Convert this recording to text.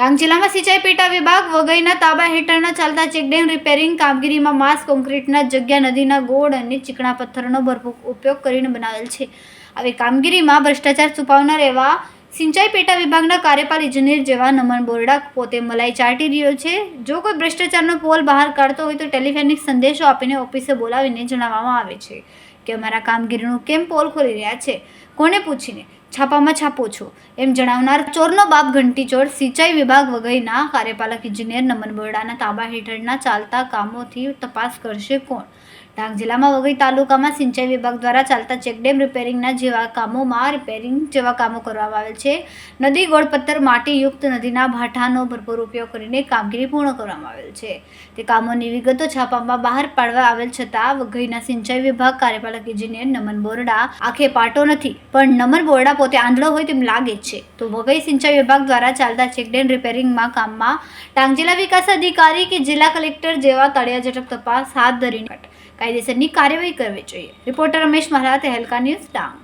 ડાંગ જિલ્લામાં સિંચાઈ પેટા વિભાગ વઘઈના તાબા હેઠળના ચાલતા ચેકડેમ રિપેરિંગ કામગીરીમાં માસ, કોન્ક્રીટના જગ્યા, નદીના ગોળ અને ચીકણા પથ્થરનો ભરપૂર ઉપયોગ કરીને બનાવેલ છે. આવી કામગીરીમાં ભ્રષ્ટાચાર છુપાવનાર એવા સિંચાઈ પેટા વિભાગના કાર્યપાલ ઇજનેર જેવા નમન બોરડા પોતે મલાઈ ચાટી રહ્યો છે. જો કોઈ ભ્રષ્ટાચારનો પોલ બહાર કાઢતો હોય તો ટેલિફોનિક સંદેશો આપીને ઓફિસે બોલાવીને જણાવવામાં આવે છે. કે અમારા કામગીરીનું કેમ પોલ ખોલી રહ્યા છે? કોને પૂછીને? છાપામાં છાપો છો. એમ જણાવનાર ચોરનો બાપ ઘંટી ચોર, સિંચાઈ વિભાગ વગેરેના કાર્યપાલક ઇજનેર નમન બોરડાના તાબા હેઠળના ચાલતા કામોથી તપાસ કરશે કોણ? ડાંગ જિલ્લામાં વઘઈ તાલુકામાં સિંચાઈ વિભાગ દ્વારા ચાલતા ચેકડેમ રિપેરિંગના જેવા કામોમાં રિપેરિંગ જેવા કામો કરવામાં આવેલ છે. નદી ગોળપત્તર માટીયુક્ત નદીના ભાઠાનો ભરપૂર ઉપયોગ કરીને કામગીરી પૂર્ણ કરવામાં આવેલ છે. તે કામોની વિગતો છાપામાં બહાર પાડવા આવેલ છતાં વઘઈના સિંચાઈ વિભાગ કાર્યપાલક ઇજનેર નમન બોરડા આખે પાટો નથી. પણ નમન બોરડા પોતે આંધળો હોય તેમ લાગે છે. તો વઘઈ સિંચાઈ વિભાગ દ્વારા ચાલતા ચેકડેમ રિપેરિંગમાં કામમાં ડાંગ જિલ્લા વિકાસ અધિકારી કે જિલ્લા કલેક્ટર જેવા તળિયા ઝડપ તપાસ હાથ ધરીને કાયદેસરની કાર્યવાહી કરવી જોઈએ. રિપોર્ટર રમેશ મહારાત હેલકા ન્યૂઝ ડાંગ.